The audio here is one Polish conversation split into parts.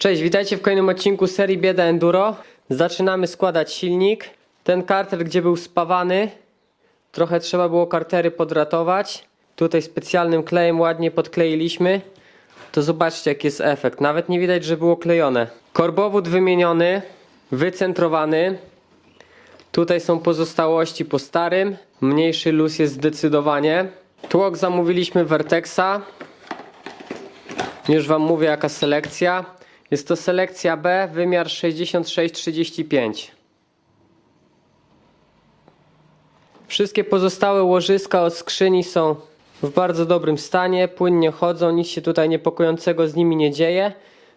Cześć, witajcie w kolejnym odcinku serii Bieda Enduro. Zaczynamy składać silnik. Ten karter, gdzie był spawany, trochę trzeba było kartery podratować. Tutaj specjalnym klejem ładnie podkleiliśmy. To zobaczcie jaki jest efekt. Nawet nie widać, że było klejone. Korbowód wymieniony, wycentrowany. Tutaj są pozostałości po starym. Mniejszy luz jest zdecydowanie. Tłok zamówiliśmy Vertexa. Już Wam mówię jaka selekcja. Jest to selekcja B, wymiar 66-35. Wszystkie pozostałe łożyska od skrzyni są w bardzo dobrym stanie, płynnie chodzą, nic się tutaj niepokojącego z nimi nie dzieje.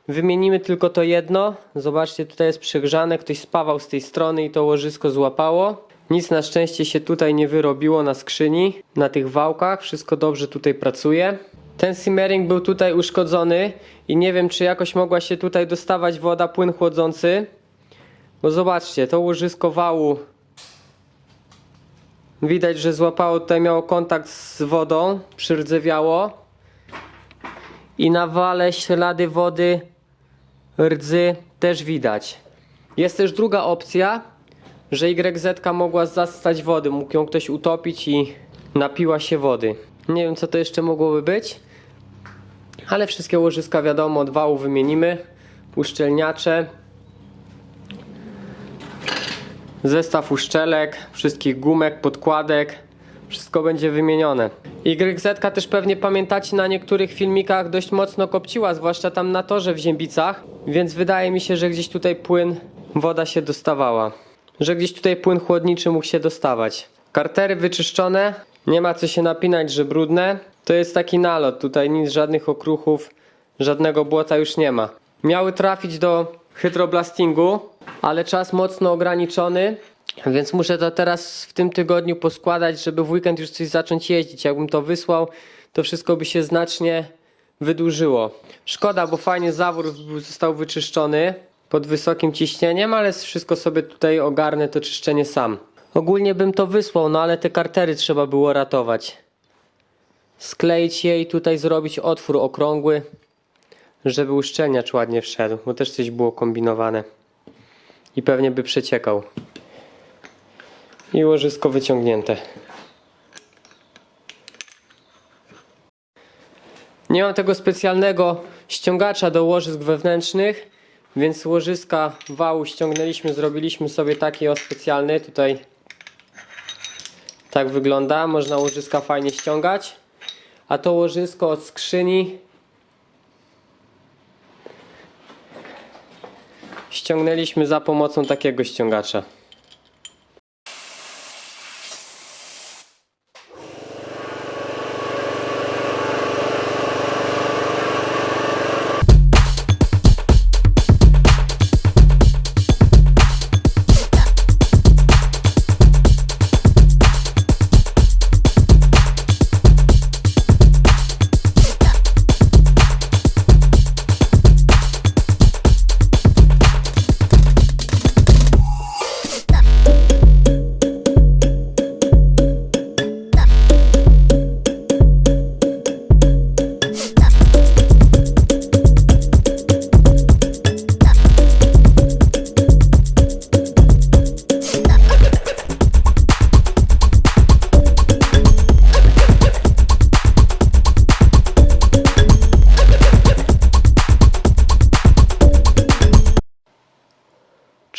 Wymienimy tylko to jedno. Zobaczcie, tutaj jest przegrzane, ktoś spawał z tej strony i to łożysko złapało. Nic na szczęście się tutaj nie wyrobiło na skrzyni, na tych wałkach, wszystko dobrze tutaj pracuje. Ten simmering był tutaj uszkodzony i nie wiem czy jakoś mogła się tutaj dostawać woda, płyn chłodzący. Bo zobaczcie, to łożysko wału Widać, że złapało tutaj, miało kontakt z wodą, przyrzewiało. I na wale ślady wody, rdzy też widać. Jest też druga opcja, że YZ mogła zastać wody, mógł ją ktoś utopić i napiła się wody. Nie wiem co to jeszcze mogłoby być, ale wszystkie łożyska wiadomo od wału wymienimy. Uszczelniacze, zestaw uszczelek, wszystkich gumek, podkładek, wszystko będzie wymienione. YZ też pewnie pamiętacie na niektórych filmikach dość mocno kopciła, zwłaszcza tam na torze w Ziębicach, więc wydaje mi się, że gdzieś tutaj płyn, woda się dostawała. Że gdzieś tutaj płyn chłodniczy mógł się dostawać. Kartery wyczyszczone, nie ma co się napinać, że brudne. To jest taki nalot, tutaj nic, żadnych okruchów, żadnego błota już nie ma. Miały trafić do hydroblastingu, ale czas mocno ograniczony, więc muszę to teraz w tym tygodniu poskładać, żeby w weekend już coś zacząć jeździć. Jakbym to wysłał, to wszystko by się znacznie wydłużyło. Szkoda, bo fajnie zawór został wyczyszczony pod wysokim ciśnieniem, ale wszystko sobie tutaj ogarnę to czyszczenie sam. Ogólnie bym to wysłał, no ale te kartery trzeba było ratować. Skleić je i tutaj zrobić otwór okrągły, żeby uszczelniacz ładnie wszedł, bo też coś było kombinowane i pewnie by przeciekał. I łożysko wyciągnięte. Nie mam tego specjalnego ściągacza do łożysk wewnętrznych, więc łożyska wału ściągnęliśmy, zrobiliśmy sobie taki o specjalny. Tutaj tak wygląda, można łożyska fajnie ściągać. A to łożysko od skrzyni ściągnęliśmy za pomocą takiego ściągacza.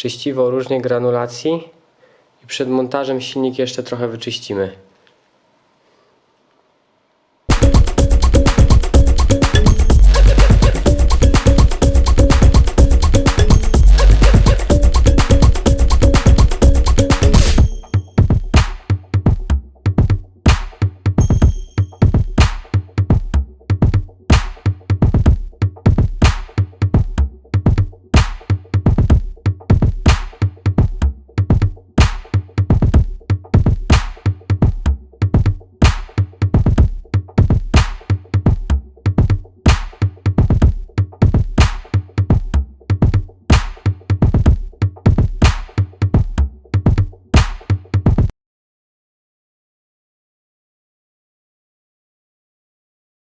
Czyściwo różnie granulacji i przed montażem silnik jeszcze trochę wyczyścimy.